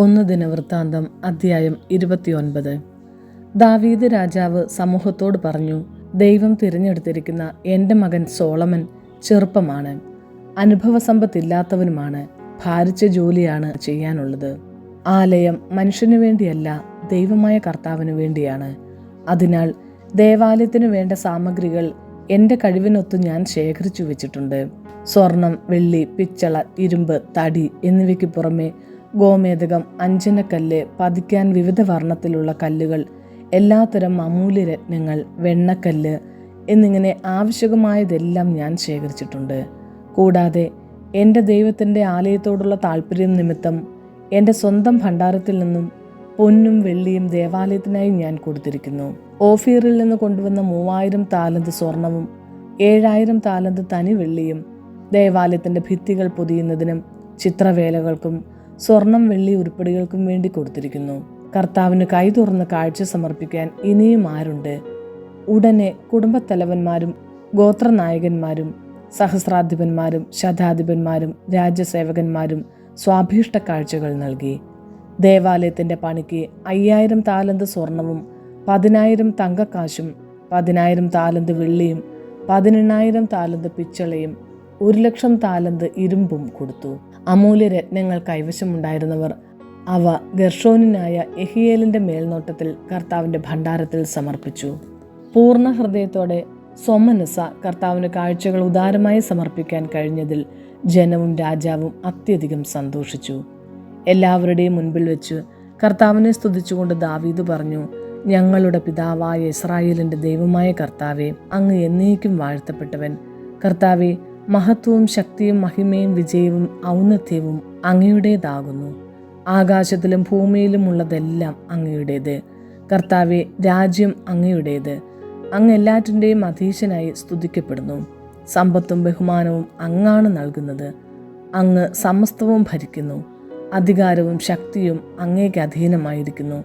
ഒന്ന് ദിനവൃത്താന്തം അധ്യായം ഇരുപത്തിയൊൻപത്. ദാവീദ് രാജാവ് സമൂഹത്തോട് പറഞ്ഞു ദൈവം തിരഞ്ഞെടുത്തിരിക്കുന്ന എന്റെ മകൻ സോളമൻ ചെറുപ്പമാണ് അനുഭവസമ്പത്തില്ലാത്തവനുമാണ് ഭാരിച്ച ജോലിയാണ് ചെയ്യാനുള്ളത്. ആലയം മനുഷ്യനു വേണ്ടിയല്ല ദൈവമായ കർത്താവിനു വേണ്ടിയാണ്. അതിനാൽ ദേവാലയത്തിനു വേണ്ട സാമഗ്രികൾ എന്റെ കഴിവിനൊത്ത് ഞാൻ ശേഖരിച്ചു വെച്ചിട്ടുണ്ട്. സ്വർണം വെള്ളി പിച്ചള ഇരുമ്പ് തടി എന്നിവയ്ക്ക് പുറമെ ഗോമേതകം അഞ്ജനക്കല്ല് പതിക്കാൻ വിവിധ വർണത്തിലുള്ള കല്ലുകൾ എല്ലാത്തരം അമൂല്യരത്നങ്ങൾ വെണ്ണക്കല്ല് എന്നിങ്ങനെ ആവശ്യകമായതെല്ലാം ഞാൻ ശേഖരിച്ചിട്ടുണ്ട്. കൂടാതെ എന്റെ ദൈവത്തിന്റെ ആലയത്തോടുള്ള താല്പര്യം നിമിത്തം എന്റെ സ്വന്തം ഭണ്ഡാരത്തിൽ നിന്നും പൊന്നും വെള്ളിയും ദേവാലയത്തിനായി ഞാൻ കൊടുത്തിരിക്കുന്നു. ഓഫീറിൽ നിന്ന് കൊണ്ടുവന്ന മൂവായിരം താലന്ത് സ്വർണവും ഏഴായിരം താലന്ത് തനി വെള്ളിയും ദേവാലയത്തിന്റെ ഭിത്തികൾ പൊതിയുന്നതിനും ചിത്രവേലകൾക്കും സ്വർണം വെള്ളി ഉരുപ്പടികൾക്കും വേണ്ടി കൊടുത്തിരിക്കുന്നു. കർത്താവിന് കൈ തുറന്ന് കാഴ്ച സമർപ്പിക്കാൻ ഇനിയും ആരുണ്ട്? ഉടനെ കുടുംബത്തലവന്മാരും ഗോത്രനായകന്മാരും സഹസ്രാധിപന്മാരും ശതാധിപന്മാരും രാജ്യസേവകന്മാരും സ്വാഭീഷ്ട കാഴ്ചകൾ നൽകി. ദേവാലയത്തിന്റെ പണിക്ക് അയ്യായിരം താലന്ത് സ്വർണവും പതിനായിരം തങ്കക്കാശും പതിനായിരം താലന്ത് വെള്ളിയും പതിനെണ്ണായിരം താലന്ത് പിച്ചളയും ഒരു ലക്ഷം താലന്ത് ഇരുമ്പും കൊടുത്തു. അമൂല്യ രത്നങ്ങൾ കൈവശമുണ്ടായിരുന്നവർ. അവ ഗർഷോനിനായ എഹിയേലിന്റെ മേൽനോട്ടത്തിൽ കർത്താവിന്റെ ഭണ്ഡാരത്തിൽ സമർപ്പിച്ചു. പൂർണ ഹൃദയത്തോടെ സ്വമനസ കർത്താവിന് കാഴ്ചകൾ ഉദാരമായി സമർപ്പിക്കാൻ കഴിഞ്ഞതിൽ ജനവും രാജാവും അത്യധികം സന്തോഷിച്ചു. എല്ലാവരുടെയും മുൻപിൽ വെച്ച് കർത്താവിനെ സ്തുതിച്ചുകൊണ്ട് ദാവീദ് പറഞ്ഞു ഞങ്ങളുടെ പിതാവായ ഇസ്രായേലിന്റെ ദൈവമായ കർത്താവെ അങ്ങ് എന്നേക്കും വാഴ്ത്തപ്പെട്ടവൻ. കർത്താവെ മഹത്വവും ശക്തിയും മഹിമയും വിജയവും ഔന്നത്യവും അങ്ങയുടേതാകുന്നു. ആകാശത്തിലും ഭൂമിയിലും ഉള്ളതെല്ലാം അങ്ങയുടേത്. കർത്താവെ രാജ്യം അങ്ങയുടേത്. അങ്ങ് എല്ലാറ്റിന്റെയും അധീശനായി സ്തുതിക്കപ്പെടുന്നു. സമ്പത്തും ബഹുമാനവും അങ്ങാണ് നൽകുന്നത്. അങ്ങ് സമസ്തവും ഭരിക്കുന്നു. അധികാരവും ശക്തിയും അങ്ങേക്ക് അധീനമായിരിക്കുന്നു.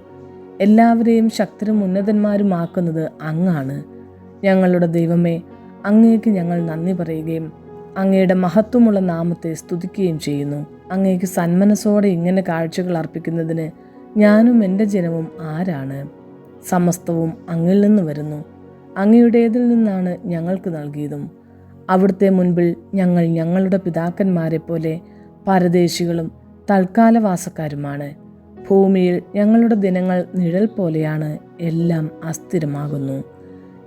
എല്ലാവരെയും ശക്തരും ഉന്നതന്മാരുമാക്കുന്നത് അങ്ങാണ്. ഞങ്ങളുടെ ദൈവമേ അങ്ങേക്ക് ഞങ്ങൾ നന്ദി പറയുകയും അങ്ങയുടെ മഹത്വമുള്ള നാമത്തെ സ്തുതിക്കുകയും ചെയ്യുന്നു. അങ്ങേക്ക് സന്മനസ്സോടെ ഇങ്ങനെ കാഴ്ചകൾ അർപ്പിക്കുന്നതിന് ഞാനും എന്റെ ജനവും ആരാണ്? സമസ്തവും അങ്ങിൽ നിന്ന് വരുന്നു. അങ്ങയുടേതിൽ നിന്നാണ് ഞങ്ങൾക്ക് നൽകിയതും. അവിടുത്തെ മുൻപിൽ ഞങ്ങൾ ഞങ്ങളുടെ പിതാക്കന്മാരെ പോലെ പരദേശികളും തൽക്കാലവാസക്കാരുമാണ്. ഭൂമിയിൽ ഞങ്ങളുടെ ദിനങ്ങൾ നിഴൽ പോലെയാണ്. എല്ലാം അസ്ഥിരമാകുന്നു.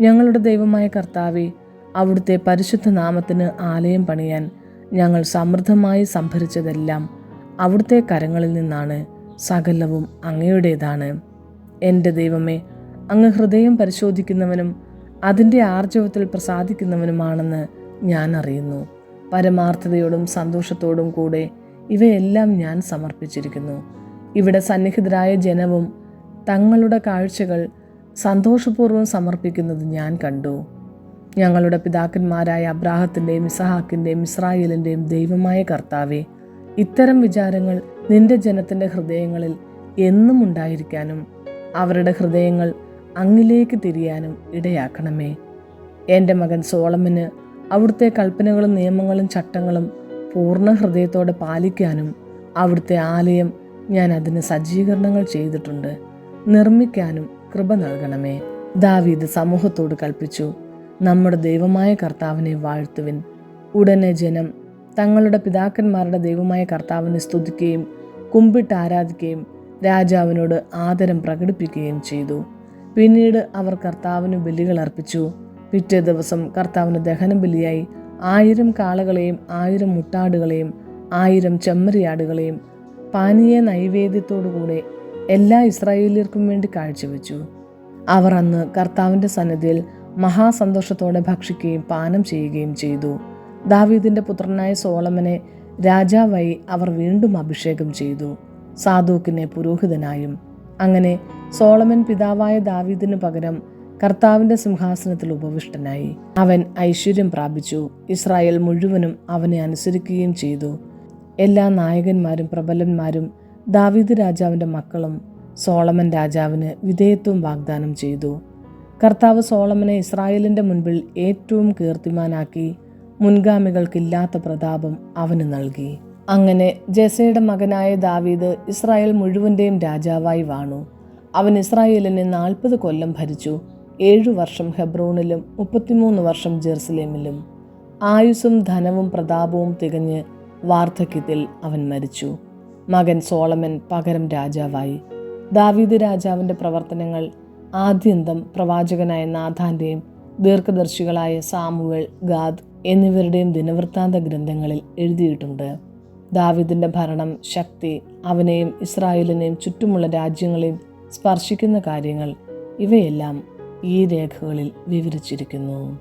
ഞങ്ങളുടെ ദൈവമായ കർത്താവെ അവിടുത്തെ പരിശുദ്ധ നാമത്തിന് ആലയം പണിയാൻ ഞങ്ങൾ സമൃദ്ധമായി സംഭരിച്ചതെല്ലാം അവിടുത്തെ കരങ്ങളിൽ നിന്നാണ് സകലവും അങ്ങയുടേതാണ്. എന്റെ ദൈവമേ അങ്ങ് ഹൃദയം പരിശോധിക്കുന്നവനും അതിന്റെ ആർജവത്തിൽ പ്രസാദിക്കുന്നവനുമാണെന്ന് ഞാൻ അറിയുന്നു. പരമാർത്ഥതയോടും സന്തോഷത്തോടും കൂടെ ഇവയെല്ലാം ഞാൻ സമർപ്പിച്ചിരിക്കുന്നു. ഇവിടെ സന്നിഹിതരായ ജനവും തങ്ങളുടെ കാഴ്ചകൾ സന്തോഷപൂർവം സമർപ്പിക്കുന്നത് ഞാൻ കണ്ടു. ഞങ്ങളുടെ പിതാക്കന്മാരായ അബ്രാഹത്തിന്റെയും ഇസഹാക്കിന്റെയും ഇസ്രായേലിന്റെയും ദൈവമായ കർത്താവെ ഇത്തരം വിചാരങ്ങൾ നിന്റെ ജനത്തിന്റെ ഹൃദയങ്ങളിൽ എന്നും ഉണ്ടായിരിക്കാനും അവരുടെ ഹൃദയങ്ങൾ അങ്ങിലേക്ക് തിരിയാനും ഇടയാക്കണമേ. എന്റെ മകൻ സോളമന് അവിടുത്തെ കൽപ്പനകളും നിയമങ്ങളും ചട്ടങ്ങളും പൂർണ ഹൃദയത്തോടെ പാലിക്കാനും അവിടുത്തെ ആലയം ഞാൻ അതിന് സജ്ജീകരണങ്ങൾ ചെയ്തിട്ടുണ്ട്. നിർമ്മിക്കാനും കൃപ നൽകണമേ. ദാവീദ് സമൂഹത്തോട് കൽപ്പിച്ചു. നമ്മുടെ ദൈവമായ കർത്താവിനെ വാഴ്ത്തുവിൻ. ഉടനെ ജനം തങ്ങളുടെ പിതാക്കന്മാരുടെ ദൈവമായ കർത്താവിനെ സ്തുതിക്കുകയും കുമ്പിട്ട് ആരാധിക്കുകയും രാജാവിനോട് ആദരം പ്രകടിപ്പിക്കുകയും ചെയ്തു. പിന്നീട് അവർ കർത്താവിന് ബലികൾ അർപ്പിച്ചു. പിറ്റേ ദിവസം കർത്താവിന് ദഹന ബലിയായി ആയിരം കാളകളെയും ആയിരം മുട്ടാടുകളെയും ആയിരം ചെമ്മരിയാടുകളെയും പാനീയ നൈവേദ്യത്തോടുകൂടെ എല്ലാ ഇസ്രായേലിയർക്കും വേണ്ടി കാഴ്ചവെച്ചു. അവർ അന്ന് കർത്താവിന്റെ സന്നിധിയിൽ മഹാസന്തോഷത്തോടെ ഭക്ഷിക്കുകയും പാനം ചെയ്യുകയും ചെയ്തു. ദാവീദിന്റെ പുത്രനായ സോളമനെ രാജാവായി അവർ വീണ്ടും അഭിഷേകം ചെയ്തു. സാധൂക്കിനെ പുരോഹിതനായും അങ്ങനെ സോളമൻ പിതാവായ ദാവീദിന് പകരം കർത്താവിന്റെ സിംഹാസനത്തിൽ ഉപവിഷ്ടനായി. അവൻ ഐശ്വര്യം പ്രാപിച്ചു. ഇസ്രായേൽ മുഴുവനും അവനെ അനുസരിക്കുകയും ചെയ്തു. എല്ലാ നായകന്മാരും പ്രബലന്മാരും ദാവീദ് രാജാവിന്റെ മക്കളും സോളമൻ രാജാവിന് വിധേയത്വം വാഗ്ദാനം ചെയ്തു. കർത്താവ് സോളമനെ ഇസ്രായേലിന്റെ മുൻപിൽ ഏറ്റവും കീർത്തിമാനാക്കി മുൻഗാമികൾക്കില്ലാത്ത പ്രതാപം അവന് നൽകി. അങ്ങനെ ജെസയുടെ മകനായ ദാവീദ് ഇസ്രായേൽ മുഴുവന്റെയും രാജാവായി വാണു. അവൻ ഇസ്രായേലിനെ നാൽപ്പത് കൊല്ലം ഭരിച്ചു ഏഴു വർഷം ഹെബ്രോണിലും മുപ്പത്തിമൂന്ന് വർഷം ജെറുസലേമിലും. ആയുസ്സും ധനവും പ്രതാപവും തികഞ്ഞ് വാർദ്ധക്യത്തിൽ അവൻ മരിച്ചു. മകൻ സോളമൻ പകരം രാജാവായി. ദാവീദ് രാജാവിന്റെ പ്രവർത്തനങ്ങൾ ആദ്യന്തം പ്രവാചകനായ നാഥാന്റെയും ദീർഘദർശികളായ സാമുവൽ ഗാദ് എന്നിവരുടെയും ദിനവൃത്താന്ത ഗ്രന്ഥങ്ങളിൽ എഴുതിയിട്ടുണ്ട്. ദാവിദിന്റെ ഭരണം ശക്തി അവനെയും ഇസ്രായേലിനെയും ചുറ്റുമുള്ള രാജ്യങ്ങളെയും സ്പർശിക്കുന്ന കാര്യങ്ങൾ ഇവയെല്ലാം ഈ രേഖകളിൽ വിവരിച്ചിരിക്കുന്നു.